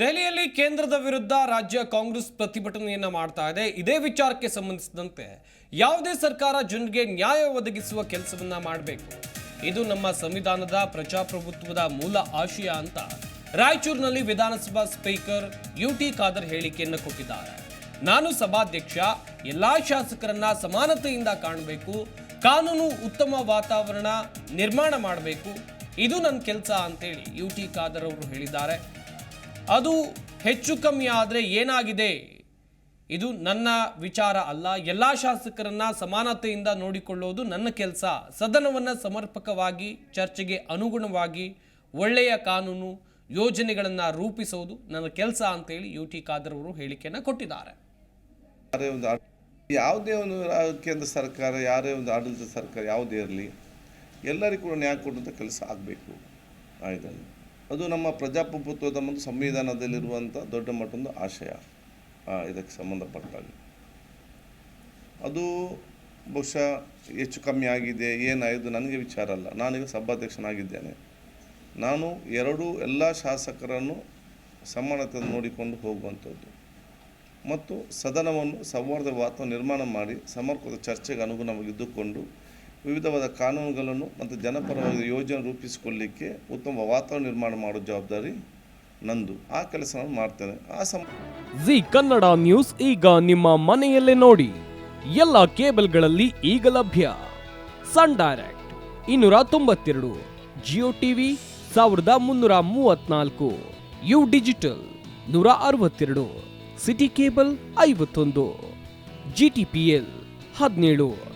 ದೆಹಲಿಯಲ್ಲಿ ಕೇಂದ್ರದ ವಿರುದ್ಧ ರಾಜ್ಯ ಕಾಂಗ್ರೆಸ್ ಪ್ರತಿಭಟನೆಯನ್ನು ಮಾಡ್ತಾ ಇದೆ. ಇದೇ ವಿಚಾರಕ್ಕೆ ಸಂಬಂಧಿಸಿದಂತೆ ಯಾವುದೇ ಸರ್ಕಾರ ಜನರಿಗೆ ನ್ಯಾಯ ಒದಗಿಸುವ ಕೆಲಸವನ್ನ ಮಾಡಬೇಕು. ಇದು ನಮ್ಮ ಸಂವಿಧಾನದ ಪ್ರಜಾಪ್ರಭುತ್ವದ ಮೂಲ ಆಶಯ ಅಂತ ರಾಯಚೂರಿನಲ್ಲಿ ವಿಧಾನಸಭಾ ಸ್ಪೀಕರ್ ಯು ಟಿ ಖಾದರ್ ಹೇಳಿಕೆಯನ್ನು ಕೊಟ್ಟಿದ್ದಾರೆ. ನಾನು ಸಭಾಧ್ಯಕ್ಷ, ಎಲ್ಲಾ ಶಾಸಕರನ್ನ ಸಮಾನತೆಯಿಂದ ಕಾಣಬೇಕು, ಕಾನೂನು ಉತ್ತಮ ವಾತಾವರಣ ನಿರ್ಮಾಣ ಮಾಡಬೇಕು. ಇದು ನನ್ನ ಕೆಲಸ ಅಂತೇಳಿ ಯು ಟಿ ಖಾದರ್ ಅವರು ಹೇಳಿದ್ದಾರೆ. ಅದು ಹೆಚ್ಚು ಕಮ್ಮಿ ಆದರೆ ಏನಾಗಿದೆ? ಇದು ನನ್ನ ವಿಚಾರ ಅಲ್ಲ. ಎಲ್ಲ ಶಾಸಕರನ್ನ ಸಮಾನತೆಯಿಂದ ನೋಡಿಕೊಳ್ಳೋದು ನನ್ನ ಕೆಲಸ. ಸದನವನ್ನು ಸಮರ್ಪಕವಾಗಿ, ಚರ್ಚೆಗೆ ಅನುಗುಣವಾಗಿ, ಒಳ್ಳೆಯ ಕಾನೂನು ಯೋಜನೆಗಳನ್ನು ರೂಪಿಸೋದು ನನ್ನ ಕೆಲಸ ಅಂತೇಳಿ ಯು ಟಿ ಖಾದರ್ ಅವರು ಹೇಳಿಕೆಯನ್ನು ಕೊಟ್ಟಿದ್ದಾರೆ. ಯಾವುದೇ ಒಂದು ಕೇಂದ್ರ ಸರ್ಕಾರ, ಯಾರೇ ಒಂದು ಆಡಳಿತ ಸರ್ಕಾರ, ಯಾವುದೇ ಇರಲಿ, ಎಲ್ಲರಿಗೂ ಕೂಡ ನ್ಯಾಯ ಕೊಡುವಂಥ ಕೆಲಸ ಆಗಬೇಕು. ಇದನ್ನು ಅದು ನಮ್ಮ ಪ್ರಜಾಪ್ರಭುತ್ವದ ಮತ್ತು ಸಂವಿಧಾನದಲ್ಲಿರುವಂಥ ದೊಡ್ಡ ಮಟ್ಟೊಂದು ಆಶಯ ಇದಕ್ಕೆ ಸಂಬಂಧಪಟ್ಟಾಗ. ಅದು ಬಹುಶಃ ಹೆಚ್ಚು ಕಮ್ಮಿ ಆಗಿದೆ ಏನಾಯಿತು ನನಗೆ ವಿಚಾರ ಅಲ್ಲ. ನಾನೀಗ ಸಭಾಧ್ಯಕ್ಷನಾಗಿದ್ದೇನೆ. ನಾನು ಎರಡೂ ಎಲ್ಲ ಶಾಸಕರನ್ನು ಸಮಾನತೆ ನೋಡಿಕೊಂಡು ಹೋಗುವಂಥದ್ದು. ಮತ್ತು ಸದನವನ್ನು ಸೌಹಾರ್ದ ವಾತಾವರಣ ನಿರ್ಮಾಣ ಮಾಡಿ, ಸಮರ್ಪಕ ಚರ್ಚೆಗೆ ಅನುಗುಣವಾಗಿ ಇದ್ದುಕೊಂಡು ವಿವಿಧವಾದ ಕಾನೂನುಗಳನ್ನು ಮತ್ತು ಜನಪರ ಯೋಜನೆ ರೂಪಿಸಿಕೊಳ್ಳಲಿಕ್ಕೆ ಉತ್ತಮ ವಾತಾವರಣ ನಿರ್ಮಾಣ ಮಾಡೋ ಜವಾಬ್ದಾರಿ ನಂದು. ಆ ಕೆಲಸವನ್ನು ನಾನು ಮಾಡ್ತೇನೆ. ಆ ಸಮ ಜಿ ಕನ್ನಡ ನ್ಯೂಸ್ ಈಗ ನಿಮ್ಮ ಮನೆಯಲ್ಲೇ ನೋಡಿ. ಎಲ್ಲ ಕೇಬಲ್ಗಳಲ್ಲಿ ಈಗ ಲಭ್ಯ. ಸನ್ ಡೈರೆಕ್ಟ್ ಇನ್ನೂರ ತೊಂಬತ್ತೆರಡು, ಜಿಯೋ ಟಿವಿ ಸಾವಿರದ ಮುನ್ನೂರ ಮೂವತ್ನಾಲ್ಕು, ಯು ಡಿಜಿಟಲ್ ನೂರ ಅರವತ್ತೆರಡು, ಸಿಟಿ ಕೇಬಲ್ ಐವತ್ತೊಂದು, ಜಿ ಟಿ ಪಿ ಎಲ್ ಹದಿನೇಳು.